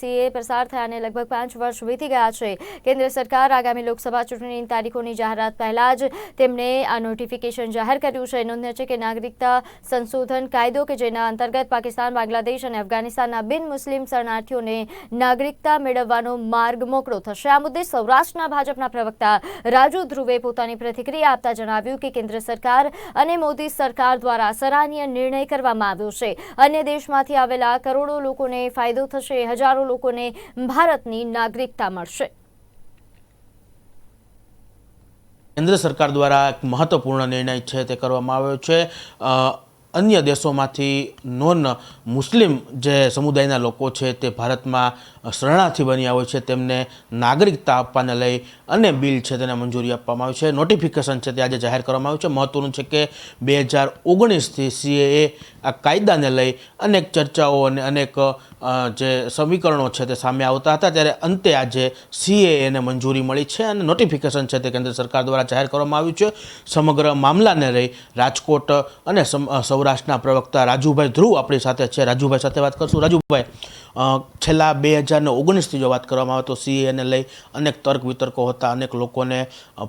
CA પસાર થયાને લગભગ પાંચ વર્ષ વીતી ગયા છે. કેન્દ્ર સરકાર આગામી લોકસભા ચૂંટણીની તારીખોની જાહેરાત પહેલા જ તેમણે આ નોટિફિકેશન જાહેર કર્યું છે. નોંધ્ય છે કે નાગરિકતા સંશોધન કાયદો કે જેના અંતર્ગત પાકિસ્તાન, બાંગ્લાદેશ અને અફઘાનિસ્તાનના બિન મુસ્લિમ શરણાર્થીઓને નાગરિકતા મેળવવાનો માર્ગ મોકળો થશે. આ મુદ્દે સૌરાષ્ટ્રના ભાજપના પ્રવક્તા રાજુ ધ્રુવે પોતાની પ્રતિક્રિયા આપતા જણાવ્યું કે કેન્દ્ર સરકાર અને મોદી સરકાર દ્વારા સરાહનીય નિર્ણય કરવામાં આવ્યો છે. અન્ય દેશમાંથી આવેલા કરોડો લોકોને ફાયદો થશે, હજારો લોકોને ભારતની નાગરિકતા મળશે. કેન્દ્ર સરકાર દ્વારા એક મહત્વપૂર્ણ નિર્ણય છે તે કરવામાં આવ્યો છે. અન્ય દેશોમાંથી નોન મુસ્લિમ જે સમુદાયના લોકો છે તે ભારતમાં શરણાર્થી બન્યા હોય છે, તેમને નાગરિકતા આપવાને લઈ અને બિલ છે તેને મંજૂરી આપવામાં આવી છે. નોટિફિકેશન છે તે આજે જાહેર કરવામાં આવ્યું છે. મહત્વનું છે કે બે હજાર ઓગણીસથી સીએએ આ કાયદાને લઈ અનેક ચર્ચાઓ અને અનેક જે સમીકરણો છે તે સામે આવતા હતા. ત્યારે અંતે આજે સીએએને મંજૂરી મળી છે અને નોટિફિકેશન છે તે કેન્દ્ર સરકાર દ્વારા જાહેર કરવામાં આવ્યું છે. સમગ્ર મામલાને લઈ રાજકોટ અને સૌરાષ્ટ્રના પ્રવક્તા રાજુભાઈ ધ્રુવ આપણી સાથે છે. રાજુભાઈ સાથે વાત કરશું. રાજુભાઈ છેલ્લા બે હજાર ને ઓગણીસથી જો વાત કરવામાં આવે તો સીએને લઈ અનેક તર્ક વિતર્કો હતા. અનેક લોકોને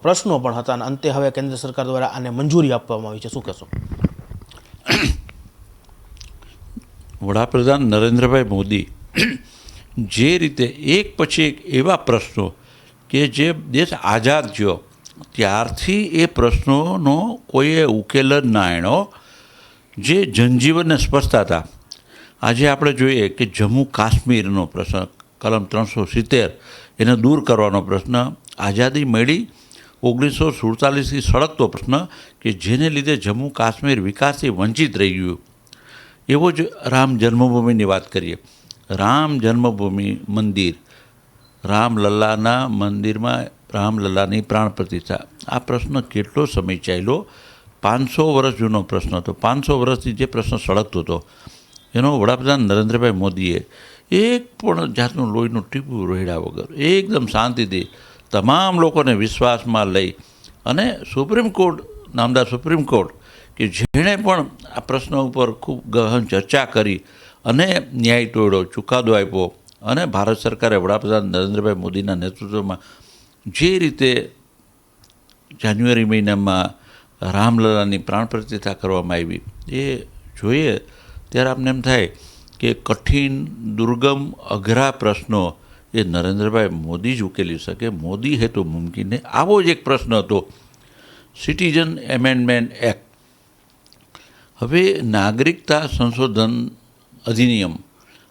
પ્રશ્નો પણ હતા અને અંતે હવે કેન્દ્ર સરકાર દ્વારા આને મંજૂરી આપવામાં આવી છે. શું કહેશો? વડાપ્રધાન નરેન્દ્રભાઈ મોદી જે રીતે એક પછી એક એવા પ્રશ્નો કે જે દેશ આઝાદ થયો, ત્યારથી એ પ્રશ્નોનો કોઈએ ઉકેલ જ ના એનો જે જનજીવનને સ્પર્શતા હતા. આજે આપણે જોઈએ કે જમ્મુ કાશ્મીરનો પ્રશ્ન, કલમ ત્રણસો સિત્તેર, એને દૂર કરવાનો પ્રશ્ન, આઝાદી મળી ઓગણીસો સુડતાલીસથી સળગતો પ્રશ્ન કે જેને લીધે જમ્મુ કાશ્મીર વિકાસથી વંચિત રહી ગયું. એવો જ રામ જન્મભૂમિની વાત કરીએ. રામ જન્મભૂમિ મંદિર. રામલલ્લાના મંદિરમાં રામલલ્લાની પ્રાણ પ્રતિષ્ઠા. આ પ્રશ્ન કેટલો સમય ચાલ્યો? પાંચસો વર્ષ જૂનો પ્રશ્ન હતો. પાંચસો વર્ષથી જે પ્રશ્ન સળગતો હતો, એનો વડાપ્રધાન નરેન્દ્રભાઈ મોદીએ એક પણ જાતનું લોહીનું ટીપું રોહિડા વગર, એકદમ શાંતિથી તમામ લોકોને વિશ્વાસમાં લઈ અને સુપ્રીમ કોર્ટ, નામદાર સુપ્રીમ કોર્ટ, કે જેણે પણ આ પ્રશ્ન ઉપર ખૂબ ગહન ચર્ચા કરી અને ન્યાય તોડ્યો ચુકાદો આપ્યો અને ભારત સરકારે વડાપ્રધાન નરેન્દ્રભાઈ મોદીના નેતૃત્વમાં જે રીતે જાન્યુઆરી મહિનામાં રામલલાની પ્રાણ પ્રતિષ્ઠા કરવામાં આવી. એ જોઈએ ત્યારે આપને એમ થાય કે કઠિન, દુર્ગમ, અઘરા પ્રશ્નો એ નરેન્દ્રભાઈ મોદી જ ઉકેલી શકે. મોદી હેતુ મુમકિન આવો જ એક પ્રશ્ન હતો. સિટીઝન એમેન્ડમેન્ટ એક્ટ હવે નાગરિકતા સંશોધન અધિનિયમ.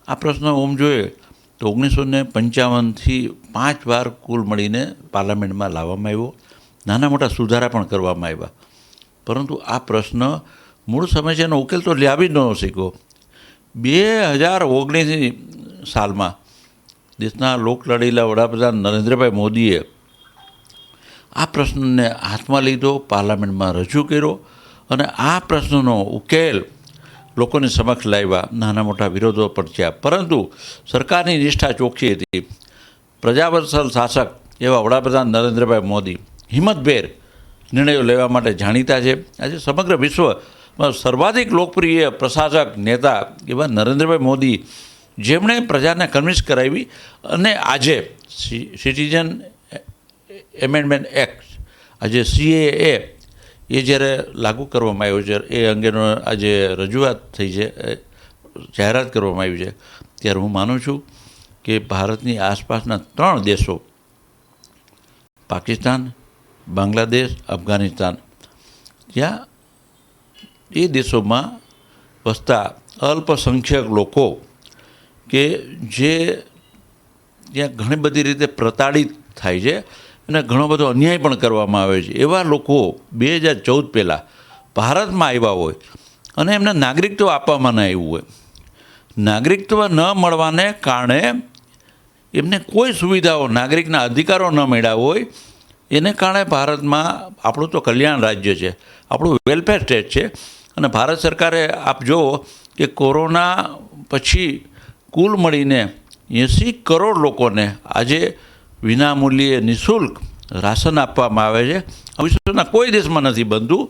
આ પ્રશ્ન ઓમ જોઈએ તો ઓગણીસો ને પંચાવનથી પાંચ વાર કુલ મળીને પાર્લામેન્ટમાં લાવવામાં આવ્યો. નાના મોટા સુધારા પણ કરવામાં આવ્યા. પરંતુ આ પ્રશ્ન મૂળ સમસ્યાનો ઉકેલ તો લાવી જ ન શક્યો. બે હજાર ઓગણીસની સાલમાં દેશના લોકલડીલા વડાપ્રધાન નરેન્દ્રભાઈ મોદીએ આ પ્રશ્નને હાથમાં લીધો, પાર્લામેન્ટમાં રજૂ કર્યો અને આ પ્રશ્નનો ઉકેલ લોકોની સમક્ષ લાવ્યા. નાના મોટા વિરોધો પણ થયા. પરંતુ સરકારની નિષ્ઠા ચોખ્ખી હતી. પ્રજાવત્સલ શાસક એવા વડાપ્રધાન નરેન્દ્રભાઈ મોદી હિંમતભેર નિર્ણયો લેવા માટે જાણીતા છે. આજે સમગ્ર વિશ્વમાં સર્વાધિક લોકપ્રિય પ્રશાસક નેતા એવા નરેન્દ્રભાઈ મોદી જેમણે પ્રજાને કન્વિન્સ કરાવી અને આજે સિટીઝન એમેન્ડમેન્ટ એક્ટ આજે સીએએ એ જ્યારે લાગુ કરવામાં આવ્યો છે, એ અંગેનો આજે રજૂઆત થઈ છે જાહેરાત કરવામાં આવી છે. ત્યારે હું માનું છું કે ભારતની આસપાસના ત્રણ દેશો, પાકિસ્તાન બાંગ્લાદેશ, અફઘાનિસ્તાન. ત્યાં એ દેશોમાં વસતા અલ્પસંખ્યક લોકો કે જે ત્યાં ઘણી બધી રીતે પ્રતાડિત થાય છે અને ઘણો બધો અન્યાય પણ કરવામાં આવે છે. એવા લોકો બે હજાર ચૌદ પહેલાં ભારતમાં આવ્યા હોય અને એમને નાગરિકત્વ આપવામાં ન આવ્યું હોય. નાગરિકત્વ ન મળવાને કારણે એમને કોઈ સુવિધાઓ, નાગરિકના અધિકારો ન મળ્યા હોય એને કારણે ભારતમાં આપણું તો કલ્યાણ રાજ્ય છે, આપણું વેલફેર સ્ટેટ છે અને ભારત સરકારે આપ જુઓ કે કોરોના પછી કુલ મળીને એંસી કરોડ લોકોને આજે વિનામૂલ્યે નિઃશુલ્ક રાશન આપવામાં આવે છે. વિશ્વના કોઈ દેશમાં નથી બનતું.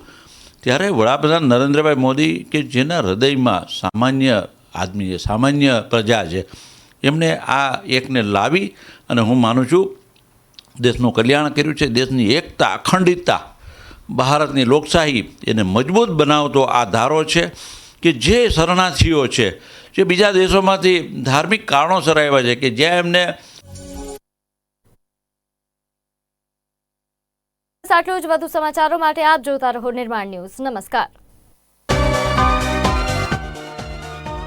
ત્યારે વડાપ્રધાન નરેન્દ્રભાઈ મોદી કે જેના હૃદયમાં સામાન્ય આદમી છે, સામાન્ય પ્રજા છે, એમને આ એકને લાવી અને હું માનું છું દેશનું કલ્યાણ કર્યું છે, દેશની એકતા, અખંડિતતા, ભારતની લોકશાહી એને મજબૂત બનાવતો આ ધારો છે કે જે શરણાર્થીઓ છે, જે બીજા દેશોમાંથી ધાર્મિક કારણોસર આવ્યા છે કે જ્યાં એમને આટલું જ વધુ સમાચારો માટે આપ જોતા રહો નિર્માણ ન્યૂઝ. નમસ્કાર.